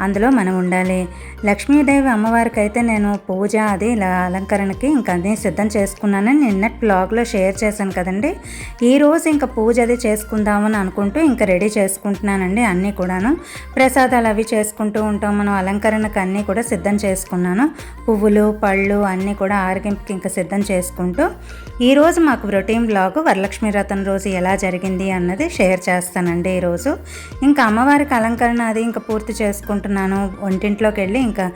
అందులో మనం ఉండాలి. లక్ష్మీదేవి అమ్మవారికి అయితే నేను పూజ అది ఇలా అలంకరణకి ఇంకా అన్నీ సిద్ధం చేసుకున్నానని నిన్నటి బ్లాగ్లో షేర్ చేశాను కదండి. ఈరోజు ఇంకా పూజ అది చేసుకుందామని అనుకుంటూ ఇంకా రెడీ చేసుకుంటున్నానండి అన్నీ కూడాను. ప్రసాదాలు అవి చేసుకుంటూ ఉంటాం. మనం అలంకరణకు అన్నీ కూడా సిద్ధం చేసుకున్నాను. పువ్వులు పళ్ళు అన్నీ కూడా ఆరగింపుకి ఇంకా సిద్ధం చేసుకుంటూ. ఈరోజు మాకు రొటీన్ బ్లాగ్ వరలక్ష్మి రథం రోజు ఎలా జరిగింది అన్నది షేర్ చేస్తానండి ఈరోజు ఇంకా అమ్మవారికి అలంకరణ అది ఇంకా పూర్తి చేసుకుంటున్నాను. వంటింట్లోకి వెళ్ళి ఇంకా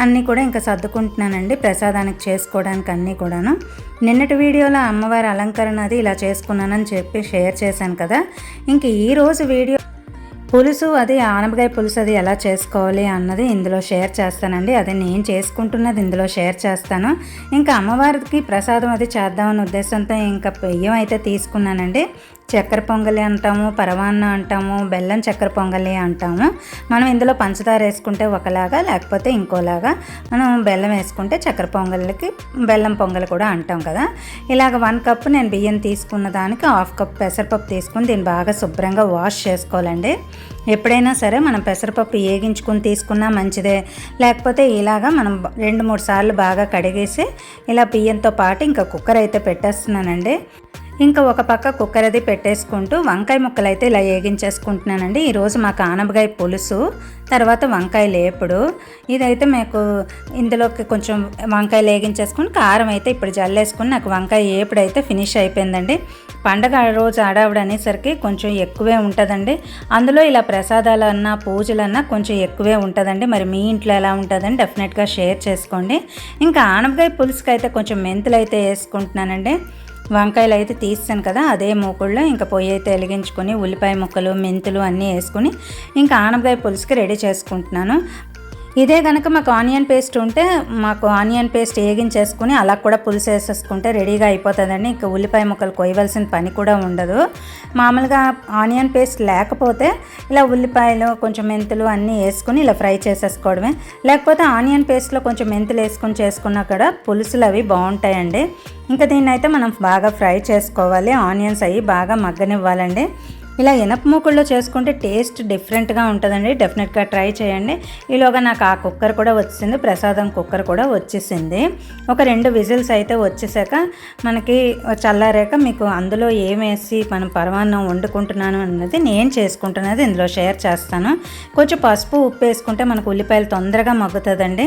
అన్నీ కూడా ఇంకా సర్దుకుంటున్నానండి ప్రసాదానికి చేసుకోవడానికి అన్నీ కూడాను. నిన్నటి వీడియోలో అమ్మవారి అలంకరణ అది ఇలా చేసుకున్నానని చెప్పి షేర్ చేశాను కదా. ఇంక ఈరోజు వీడియో పులుసు అది ఆనపకాయ పులుసు అది ఎలా చేసుకోవాలి అన్నది ఇందులో షేర్ చేస్తానండి. అది నేను చేసుకుంటున్నది ఇందులో షేర్ చేస్తాను. ఇంకా అమ్మవారికి ప్రసాదం అది చేద్దామని ఉద్దేశంతో ఇంకా బియ్యం అయితే తీసుకున్నానండి. చక్కెర పొంగలి అంటాము పరవాన్న అంటాము బెల్లం చక్కెర పొంగలి అంటాము. మనం ఇందులో పంచదార వేసుకుంటే ఒకలాగా లేకపోతే ఇంకోలాగా మనం బెల్లం వేసుకుంటే చక్కెర పొంగలికి బెల్లం పొంగలి కూడా అంటాం కదా. ఇలాగ వన్ కప్ నేను బియ్యం తీసుకున్న దానికి హాఫ్ కప్ పెసరపప్పు తీసుకుని దీన్ని బాగా శుభ్రంగా వాష్ చేసుకోవాలండి. ఎప్పుడైనా సరే మనం పెసరపప్పు ఏగించుకుని తీసుకున్నా మంచిదే. లేకపోతే ఇలాగా మనం రెండు మూడు సార్లు బాగా కడిగేసి ఇలా బియ్యంతో పాటు ఇంకా కుక్కర్ అయితే పెట్టేస్తున్నానండి. ఇంకా ఒక పక్క కుక్కర్ అది పెట్టేసుకుంటూ వంకాయ ముక్కలు అయితే ఇలా వేగించేసుకుంటున్నానండి ఈరోజు మాకు ఆనపకాయ పులుసు తర్వాత వంకాయ లేపుడు. ఇదైతే మీకు ఇందులోకి కొంచెం వంకాయలు లేగించేసుకుని కారం అయితే ఇప్పుడు జల్లేసుకుని నాకు వంకాయ ఏపుడు అయితే ఫినిష్ అయిపోయిందండి. పండగ రోజు ఆడావిడ అనేసరికి కొంచెం ఎక్కువే ఉంటుందండి. అందులో ఇలా ప్రసాదాలు అన్నా పూజలన్నా కొంచెం ఎక్కువే ఉంటుందండి. మరి మీ ఇంట్లో ఎలా ఉంటుందని డెఫినెట్గా షేర్ చేసుకోండి. ఇంకా ఆనపకాయ పులుసుకి అయితే కొంచెం మెంతులు అయితే వేసుకుంటున్నానండి. వంకాయలు అయితే తీస్తాను కదా అదే మూకుళ్ళో ఇంకా పొయ్యి అయితే వెలిగించుకొని ఉల్లిపాయ ముక్కలు మెంతులు అన్నీ వేసుకుని ఇంకా ఆనపకాయ పులుసుకి రెడీ చేసుకుంటున్నాను. ఇదే కనుక మాకు ఆనియన్ పేస్ట్ ఉంటే మాకు ఆనియన్ పేస్ట్ వేగించేసుకుని అలా కూడా పులుసు వేసేసుకుంటే రెడీగా అయిపోతుందండి. ఇంకా ఉల్లిపాయ ముక్కలు కొయ్యవలసిన పని కూడా ఉండదు. మామూలుగా ఆనియన్ పేస్ట్ లేకపోతే ఇలా ఉల్లిపాయలు కొంచెం మెంతులు అన్నీ వేసుకుని ఇలా ఫ్రై చేసేసుకోవడమే. లేకపోతే ఆనియన్ పేస్ట్లో కొంచెం మెంతులు వేసుకుని చేసుకున్నా కూడా పులుసులు అవి బాగుంటాయండి. ఇంకా దీన్ని అయితే మనం బాగా ఫ్రై చేసుకోవాలి. ఆనియన్స్ అవి బాగా మగ్గనివ్వాలండి. ఇలా ఇనప మూకుల్లో చేసుకుంటే టేస్ట్ డిఫరెంట్గా ఉంటుందండి. డెఫినెట్గా ట్రై చేయండి. ఈలోగా నాకు ఆ కుక్కర్ కూడా వచ్చింది ప్రసాదం కుక్కర్ కూడా వచ్చేసింది. ఒక రెండు విజిల్స్ అయితే వచ్చేసాక మనకి చల్లారాక మీకు అందులో ఏమేసి మనం పరమాన్నం వండుకుంటున్నాను అన్నది నేను చేసుకుంటున్నది ఇందులో షేర్ చేస్తాను. కొంచెం పసుపు ఉప్పు వేసుకుంటే మనకు ఉల్లిపాయలు తొందరగా మగ్గుతుందండి.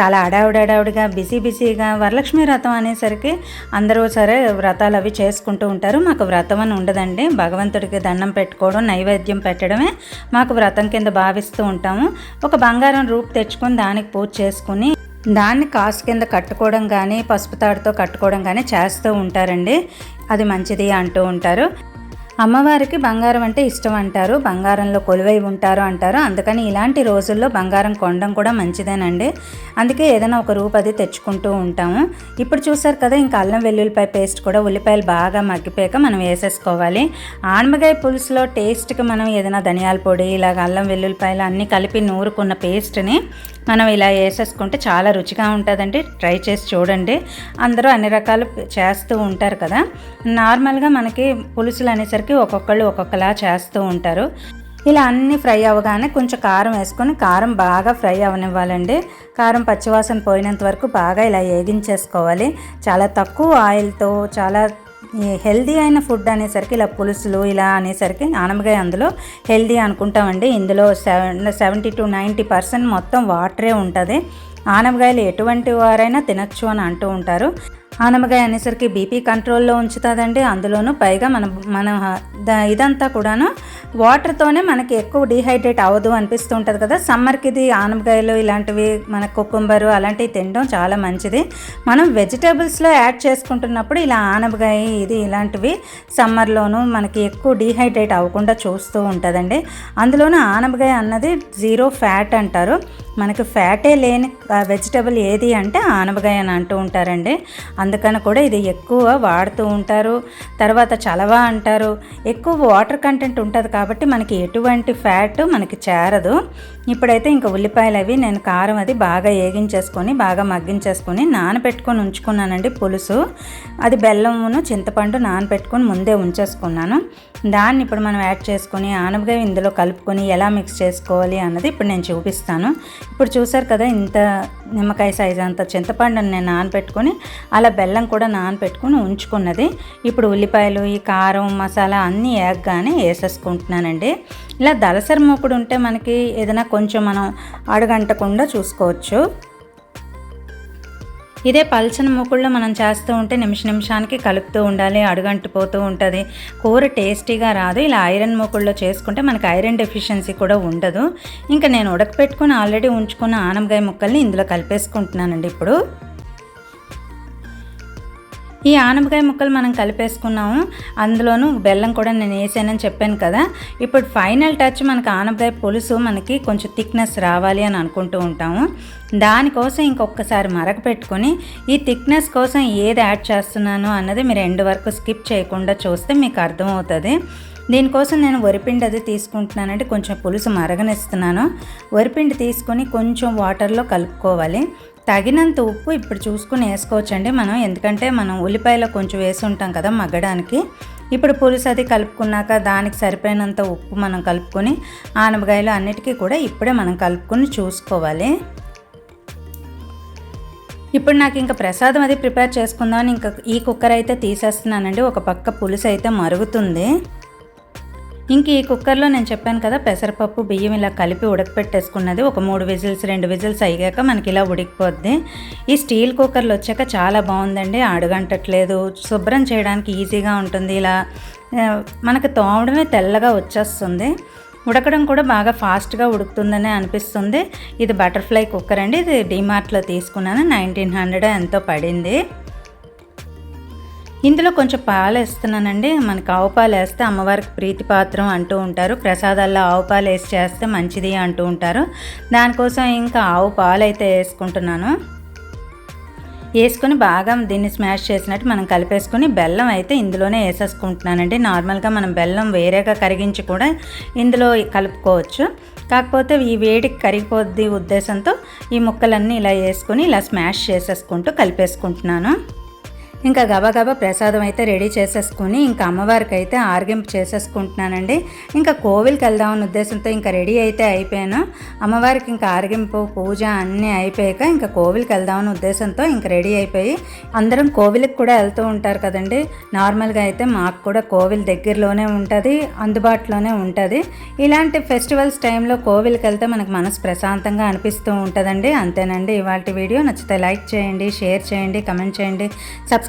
చాలా అడావుడాడావుడిగా బిజీ బిజీగా వరలక్ష్మి వ్రతం అనేసరికి అందరూ సరే వ్రతాలు అవి చేసుకుంటూ ఉంటారు. మాకు వ్రతం అని ఉండదండి. భగవంతుడికి దండం పెట్టుకోవడం నైవేద్యం పెట్టడమే మాకు వ్రతం కింద భావిస్తూ ఉంటాము. ఒక బంగారం రూపు తెచ్చుకొని దానికి పూజ చేసుకుని దాన్ని కాసు కింద కట్టుకోవడం కానీ పసుపు తాడుతో కట్టుకోవడం కానీ చేస్తూ ఉంటారండి. అది మంచిది అంటూ ఉంటారు. అమ్మవారికి బంగారం అంటే ఇష్టం అంటారు. బంగారంలో కొలువై ఉంటారు అంటారు. అందుకని ఇలాంటి రోజుల్లో బంగారం కొనడం కూడా మంచిదేనండి. అందుకే ఏదైనా ఒక రూపది తెచ్చుకుంటూ ఉంటాము. ఇప్పుడు చూసారు కదా ఇంకా అల్లం వెల్లుల్లిపాయ పేస్ట్ కూడా ఉల్లిపాయలు బాగా మగ్గిపోయాక మనం వేసేసుకోవాలి. ఆనమకాయ పులుసులో టేస్ట్కి మనం ఏదైనా ధనియాల పొడి ఇలాగ అల్లం వెల్లుల్లిపాయలు అన్నీ కలిపి నూరుకున్న పేస్ట్ని మనం ఇలా వేసేసుకుంటే చాలా రుచిగా ఉంటుందండి. ట్రై చేసి చూడండి. అందరూ అన్ని రకాలు చేస్తూ ఉంటారు కదా. నార్మల్గా మనకి పులుసులు అనేసరికి ఒక్కొక్కళ్ళు ఒక్కొక్కలా చేస్తూ ఉంటారు. ఇలా అన్నీ ఫ్రై అవ్వగానే కొంచెం కారం వేసుకొని కారం బాగా ఫ్రై అవనివ్వాలండి. కారం పచ్చివాసన పోయినంత వరకు బాగా ఇలా వేగించేసుకోవాలి చాలా తక్కువ ఆయిల్తో చాలా హెల్దీ అయిన ఫుడ్ అనేసరికి ఇలా పులుసులు ఇలా అనేసరికి ఆనమకాయ అందులో హెల్దీ అనుకుంటామండి. ఇందులో seven seventy to ninety percent మొత్తం వాటరే ఉంటుంది. ఆనమకాయలు ఎటువంటి వారైనా తినచ్చు అని అంటూ ఉంటారు. ఆనమకాయ అనేసరికి బీపీ కంట్రోల్లో ఉంచుతుందండి. అందులోనూ పైగా మన మన ఇదంతా కూడాను వాటర్తోనే మనకి ఎక్కువ డీహైడ్రేట్ అవ్వదు అనిపిస్తూ ఉంటుంది కదా. సమ్మర్కి ఇది ఆనపకాయలు ఇలాంటివి మన కుకుంబరు అలాంటివి తినడం చాలా మంచిది. మనం వెజిటేబుల్స్లో యాడ్ చేసుకుంటున్నప్పుడు ఇలా ఆనపకాయ ఇది ఇలాంటివి సమ్మర్లోనూ మనకి ఎక్కువ డీహైడ్రేట్ అవ్వకుండా చూస్తూ ఉంటుందండి. అందులోనూ ఆనపకాయ అన్నది జీరో ఫ్యాట్ అంటారు. మనకి ఫ్యాటే లేని వెజిటబుల్ ఏది అంటే ఆనపకాయ అని అంటూ ఉంటారండి. అందుకని కూడా ఇది ఎక్కువ వాడుతూ ఉంటారు. తర్వాత చలవ అంటారు. ఎక్కువ వాటర్ కంటెంట్ ఉంటుంది కాబట్టి మనకి ఎటువంటి ఫ్యాట్ మనకి చేరదు. ఇప్పుడైతే ఇంకా ఉల్లిపాయలు అవి నేను కారం అది బాగా వేగించేసుకొని బాగా మగ్గించేసుకొని నానబెట్టుకొని ఉంచుకున్నానండి పులుసు. అది బెల్లమును చింతపండు నానబెట్టుకొని ముందే ఉంచేసుకున్నాను. దాన్ని ఇప్పుడు మనం యాడ్ చేసుకొని ఆనపగా ఇందులో కలుపుకొని ఎలా మిక్స్ చేసుకోవాలి అన్నది ఇప్పుడు నేను చూపిస్తాను. ఇప్పుడు చూసారు కదా ఇంత నిమ్మకాయ సైజు అంత చింతపండుని నేను నానబెట్టుకొని అలా బెల్లం కూడా నానబెట్టుకొని ఉంచుకున్నది. ఇప్పుడు ఉల్లిపాయలు ఈ కారం మసాలా అన్నీ వేగగానే వేసేసుకుంటున్నానండి ఇలా దళసరి మూకుడు ఉంటే మనకి ఏదైనా కొంచెం మనం అడుగంటకుండా చూసుకోవచ్చు. ఇదే పల్చన మూకుల్లో మనం చేస్తూ ఉంటే నిమిష నిమిషానికి కలుపుతూ ఉండాలి అడుగంటిపోతూ ఉంటుంది. కూర టేస్టీగా రాదు. ఇలా ఐరన్ మూకుల్లో చేసుకుంటే మనకి ఐరన్ డెఫిషియన్సీ కూడా ఉండదు. ఇంకా నేను ఉడకపెట్టుకుని ఆల్రెడీ ఉంచుకున్న ఆనమకాయ ముక్కల్ని ఇందులో కలిపేసుకుంటున్నానండి ఇప్పుడు. ఈ ఆనపకాయ ముక్కలు మనం కలిపేసుకున్నాము. అందులోనూ బెల్లం కూడా నేను వేసానని చెప్పాను కదా. ఇప్పుడు ఫైనల్ టచ్ మనకు ఆనపకాయ పులుసు మనకి కొంచెం థిక్నెస్ రావాలి అని అనుకుంటూ ఉంటాము. దానికోసం ఇంకొకసారి మరక పెట్టుకొని ఈ థిక్నెస్ కోసం ఏది యాడ్ చేస్తున్నాను అన్నది మీరు ఎండ్ వరకు స్కిప్ చేయకుండా చూస్తే మీకు అర్థమవుతుంది. దీనికోసం నేను వరిపిండి అది తీసుకుంటున్నానంటే కొంచెం పులుసు మరగనిస్తున్నాను. వరిపిండి తీసుకొని కొంచెం వాటర్లో కలుపుకోవాలి. తగినంత ఉప్పు ఇప్పుడు చూసుకుని వేసుకోవచ్చండి మనం. ఎందుకంటే మనం ఉల్లిపాయలో కొంచెం వేసి ఉంటాం కదా మగ్గడానికి. ఇప్పుడు పులుసు అది కలుపుకున్నాక దానికి సరిపోయినంత ఉప్పు మనం కలుపుకొని ఆనపకాయలు అన్నిటికీ కూడా ఇప్పుడే మనం కలుపుకొని చూసుకోవాలి. ఇప్పుడు నాకు ఇంకా ప్రసాదం అది ప్రిపేర్ చేసుకుందామని ఇంకా ఈ కుక్కర్ అయితే తీసేస్తున్నానండి. ఒక పక్క పులుసు అయితే మరుగుతుంది. ఇంక ఈ కుక్కర్లో నేను చెప్పాను కదా పెసరపప్పు బియ్యం ఇలా కలిపి ఉడకపెట్టేసుకున్నది. ఒక మూడు విజిల్స్ రెండు విజిల్స్ అయ్యాక మనకి ఇలా ఉడికిపోద్ది. ఈ స్టీల్ కుక్కర్లు వచ్చాక చాలా బాగుందండి. అడుగంటట్లేదు. శుభ్రం చేయడానికి ఈజీగా ఉంటుంది. ఇలా మనకు తోమడమే తెల్లగా వచ్చేస్తుంది. ఉడకడం కూడా బాగా ఫాస్ట్గా ఉడుకుతుందనే అనిపిస్తుంది. ఇది బటర్ఫ్లై కుక్కర్ అండి. ఇది డిమార్ట్లో తీసుకున్నాను. నైన్టీన్ హండ్రెడ్ ఎంతో పడింది. ఇందులో కొంచెం పాలు వేస్తున్నానండి. మనకి ఆవు పాలు వేస్తే అమ్మవారికి ప్రీతిపాత్రం అంటూ ఉంటారు. ప్రసాదాల్లో ఆవు పాలు వేసి చేస్తే మంచిది అంటూ ఉంటారు. దానికోసం ఇంకా ఆవు పాలు అయితే వేసుకుంటున్నాను. వేసుకొని బాగా దీన్ని స్మాష్ చేసినట్టు మనం కలిపేసుకొని బెల్లం అయితే ఇందులోనే వేసేసుకుంటున్నానండి. నార్మల్గా మనం బెల్లం వేరేగా కరిగించి కూడా ఇందులో కలుపుకోవచ్చు. కాకపోతే ఈ వేడికి కరిగిపోద్ది ఉద్దేశంతో ఈ ముక్కలన్నీ ఇలా వేసుకొని ఇలా స్మాష్ చేసేసుకుంటూ కలిపేసుకుంటున్నాను. ఇంకా గబగబా ప్రసాదం అయితే రెడీ చేసేసుకుని ఇంకా అమ్మవారికి అయితే ఆర్గింపు చేసేసుకుంటున్నానండి. ఇంకా కోవిల్కి వెళ్దామన్న ఉద్దేశంతో ఇంకా రెడీ అయితే అయిపోయాను. అమ్మవారికి ఇంకా ఆర్గింపు పూజ అన్నీ అయిపోయాక ఇంకా కోవిల్కి వెళ్దామన్న ఉద్దేశంతో ఇంకా రెడీ అయిపోయి అందరం కోవిల్కి కూడా వెళ్తూ ఉంటారు కదండి. నార్మల్గా అయితే మాకు కూడా కోవిల్ దగ్గరలోనే ఉంటుంది అందుబాటులోనే ఉంటుంది. ఇలాంటి ఫెస్టివల్స్ టైంలో కోవిల్కి వెళ్తే మనకు మనసు ప్రశాంతంగా అనిపిస్తూ ఉంటుందండి. అంతేనండి ఇవాళ వీడియో. నచ్చితే లైక్ చేయండి షేర్ చేయండి కమెంట్ చేయండి. సబ్స్క్రైబ్